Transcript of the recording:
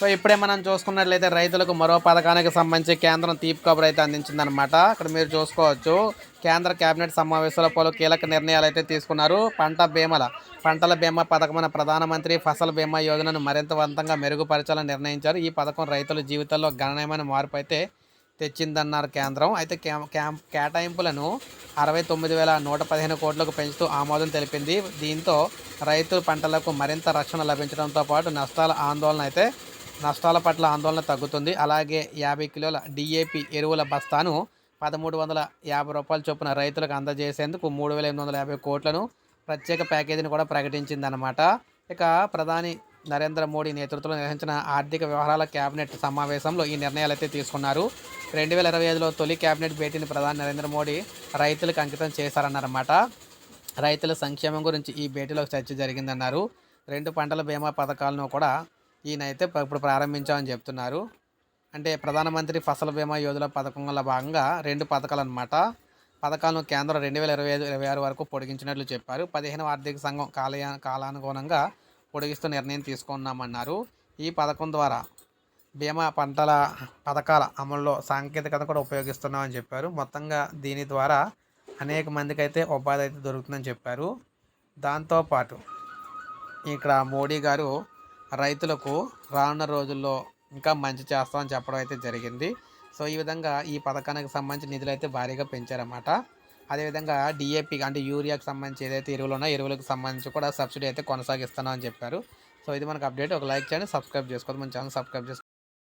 So ఇప్పుడే మనం చూసుకున్నట్లయితే రైతులకు మరో పథకానికి సంబంధించి కేంద్రం తీపి కబురు అయితే అందించిందనమాట ఇక్కడ మీరు చూసుకోవచ్చు. కేంద్ర కేబినెట్ సమావేశంలో పలు కీలక నిర్ణయాలు అయితే తీసుకున్నారు. పంట బీమల పంటల బీమా పథకమైన ప్రధానమంత్రి ఫసల్ బీమా యోజనను మరింతవంతంగా మెరుగుపరచాలని నిర్ణయించారు. ఈ పథకం రైతుల జీవితాల్లో గణనీయమైన మార్పు అయితే తెచ్చిందన్నారు కేంద్రం. అయితే క్యాం- కేటాయింపులను అరవై తొమ్మిది వేల నూట పదిహేను కోట్లకు పెంచుతూ ఆమోదం తెలిపింది. దీంతో రైతు పంటలకు మరింత రక్షణ లభించడంతో పాటు నష్టాల ఆందోళన అయితే నష్టాల పట్ల ఆందోళన తగ్గుతుంది. అలాగే యాభై కిలోల డిఏపి ఎరువుల బస్తాను పదమూడు వందల యాభై రూపాయల చొప్పున రైతులకు అందజేసేందుకు మూడు వేల ఎనిమిది వందల యాభై కోట్లను ప్రత్యేక ప్యాకేజీని కూడా ప్రకటించిందనమాట ఇక ప్రధాని నరేంద్ర మోడీ నేతృత్వంలో నిర్వహించిన ఆర్థిక వ్యవహారాల కేబినెట్ సమావేశంలో ఈ నిర్ణయాలు అయితే తీసుకున్నారు. రెండు వేల ఇరవై ఐదులో తొలి కేబినెట్ భేటీని ప్రధాని నరేంద్ర మోడీ రైతులకు అంకితం చేశారన్నారన్నమాట రైతుల సంక్షేమం గురించి ఈ భేటీలో చర్చ జరిగిందన్నారు. రెండు పంటల బీమా పథకాలను కూడా ఈయనైతే ఇప్పుడు ప్రారంభించామని చెప్తున్నారు. అంటే ప్రధానమంత్రి ఫసల్ బీమా యోజన పథకంలో భాగంగా రెండు పథకాలు అనమాట పథకాలను కేంద్రం రెండు వేల ఇరవై ఐదు ఇరవై ఆరు వరకు పొడిగించినట్లు చెప్పారు. పదిహేను ఆర్థిక సంఘం కాలయా కాలానుగుణంగా పొడిగిస్తూ నిర్ణయం తీసుకున్నామన్నారు. ఈ పథకం ద్వారా బీమా పంటల పథకాల అమల్లో సాంకేతికత కూడా ఉపయోగిస్తున్నామని చెప్పారు. మొత్తంగా దీని ద్వారా అనేక మందికి అయితే ఉపాధి అయితే దొరుకుతుందని చెప్పారు. దాంతోపాటు ఇక్కడ మోడీ గారు రైతులకు రానున్న రోజుల్లో ఇంకా మంచి చేస్తామని చెప్పడం అయితే జరిగింది. సో ఈ విధంగా ఈ పథకానికి సంబంధించి నిధులు అయితే భారీగా పెంచారన్నమాట. అదేవిధంగా డిఏపి అంటే యూరియాకి సంబంధించి ఏదైతే ఎరువులు ఉన్నాయో ఎరువులకు సంబంధించి కూడా సబ్సిడీ అయితే కొనసాగిస్తున్నామని చెప్పారు. సో ఇది మనకు అప్డేట్. ఒక లైక్ చేయండి సబ్స్క్రైబ్ చేసుకోవద్దు మన ఛానల్ సబ్స్క్రైబ్ చేసుకోండి.